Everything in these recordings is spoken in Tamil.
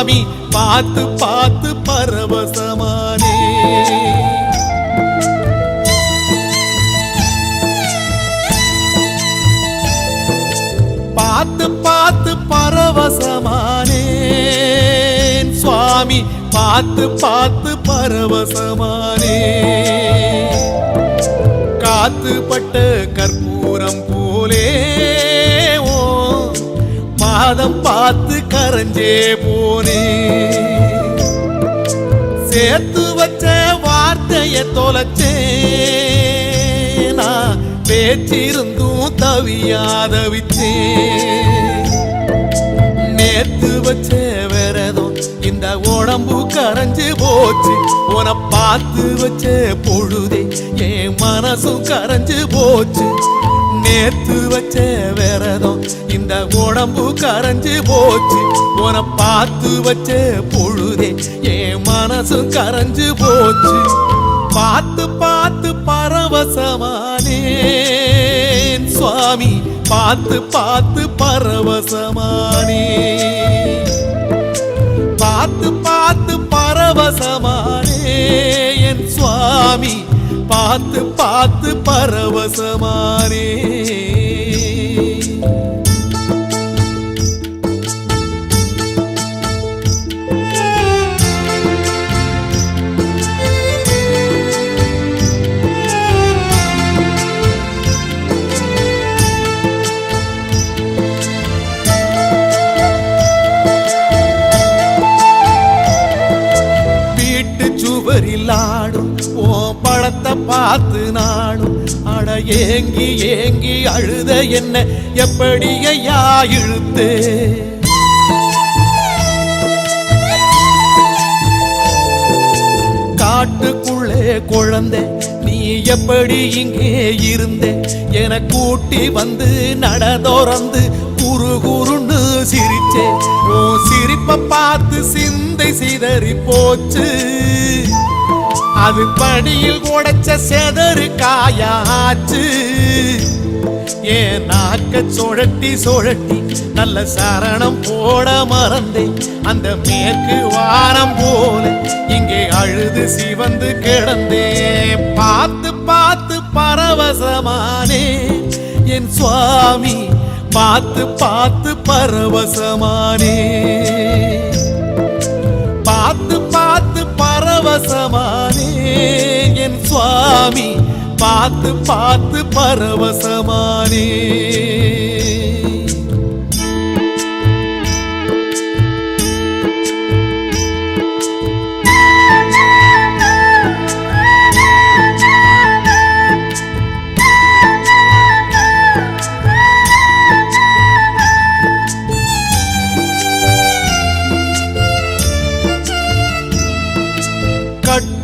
சுவாமி பார்த்து பார்த்து பரவசமானே. பார்த்து பார்த்து பரவசமானேன். சுவாமி பார்த்து பார்த்து பரவசமானே. காத்துப்பட்ட கற்பூரம் போலே பாதம் பார்த்து கரைஞ்சே போனே. சேர்த்து வச்ச வார்த்தைய தொலைச்சேனா நான் பேச்சிருந்தும் தவியாதவிச்சேன் நேத்து வச்ச விரதம் இந்த உடம்பு கரைஞ்சு போச்சு. உன பார்த்து வச்ச பொழுதே என் மனசும் கரைஞ்சு போச்சு. நேத்து வச்ச விரதம் இந்த உடம்பு கரைஞ்சு போச்சு. உன பார்த்து வச்ச பொழுதே என் மனசும் கரைஞ்சு போச்சு. பார்த்து பார்த்து பரவசமானேன் சுவாமி. பார்த்து பார்த்து பரவசமானே. பார்த்து பார்த்து பரவசமானே என் சுவாமி. பார்த்து பார்த்து பரவசமானே. பார்த்து நாடும் அட ஏங்கி ஏங்கி அழுத என்ன எப்படியா இழுத்தே? காட்டுக்குள்ளே குழந்தை நீ எப்படி இங்கே இருந்தே? என கூட்டி வந்து நடதோறந்து குறு குறுன்னு சிரிச்சே. ஓ சிரிப்ப பார்த்து சிந்தை சிதறி போச்சு. அது படியில் உடைச்ச செதறு காயாச்சு. ஏன் நாக்க சுழட்டி சுழட்டி நல்ல சரணம் போட மறந்தேன். அந்த மேற்கு வாரம் போல இங்கே அழுது சிவந்து கிடந்தேன் பார்த்து பார்த்து பரவசமானே என் சுவாமி பார்த்து பார்த்து பரவசமானே. பார்த்து பார்த்து பரவசமா சாமி பார்த்து பார்த்து பரவசமானே.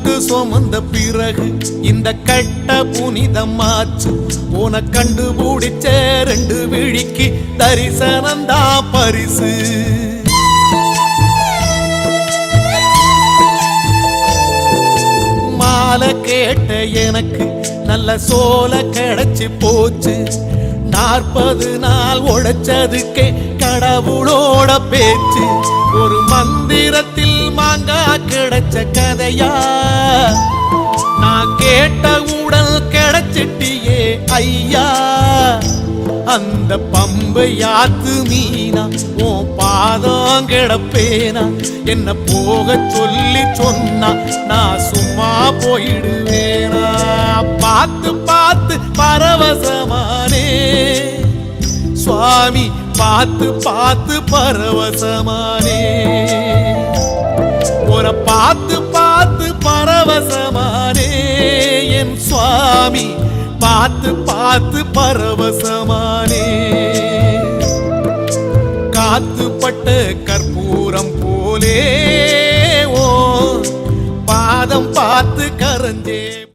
கட்டு சுமந்த பிறகு இந்த கட்ட புனிதம் புனிதமாச்சு உன கண்டுபிடிச்ச ரெண்டு விழிக்கு தரிசனந்தா பரிசு. மாலை கேட்ட எனக்கு நல்ல சோல கிடைச்சி போச்சு. நாற்பது நாள் உழைச்சதுக்கே கடவுளோட பேச்சு. ஒரு மந்திரத்தில் மாங்கா கிடைச்ச கதையா? நான் கேட்ட உடல் கிடைச்சிட்டியே ஐயா. அந்த பம்பை யாத்து மீனா? உன் பாதம் கிடப்பேனா? என்ன போக சொல்லி சொன்னா? நான் சும்மா போயிடுவேனா? பார்த்து பார்த்து பரவசமானே. சுவாமி பார்த்து பார்த்து பரவசமானே. ஒரு பார்த்து பார்த்து பரவசமானே என் சுவாமி. பார்த்து பார்த்து பரவசமானே. காத்துப்பட்ட கற்பூரம் போலே ஓ பாதம் பார்த்து கரஞ்சே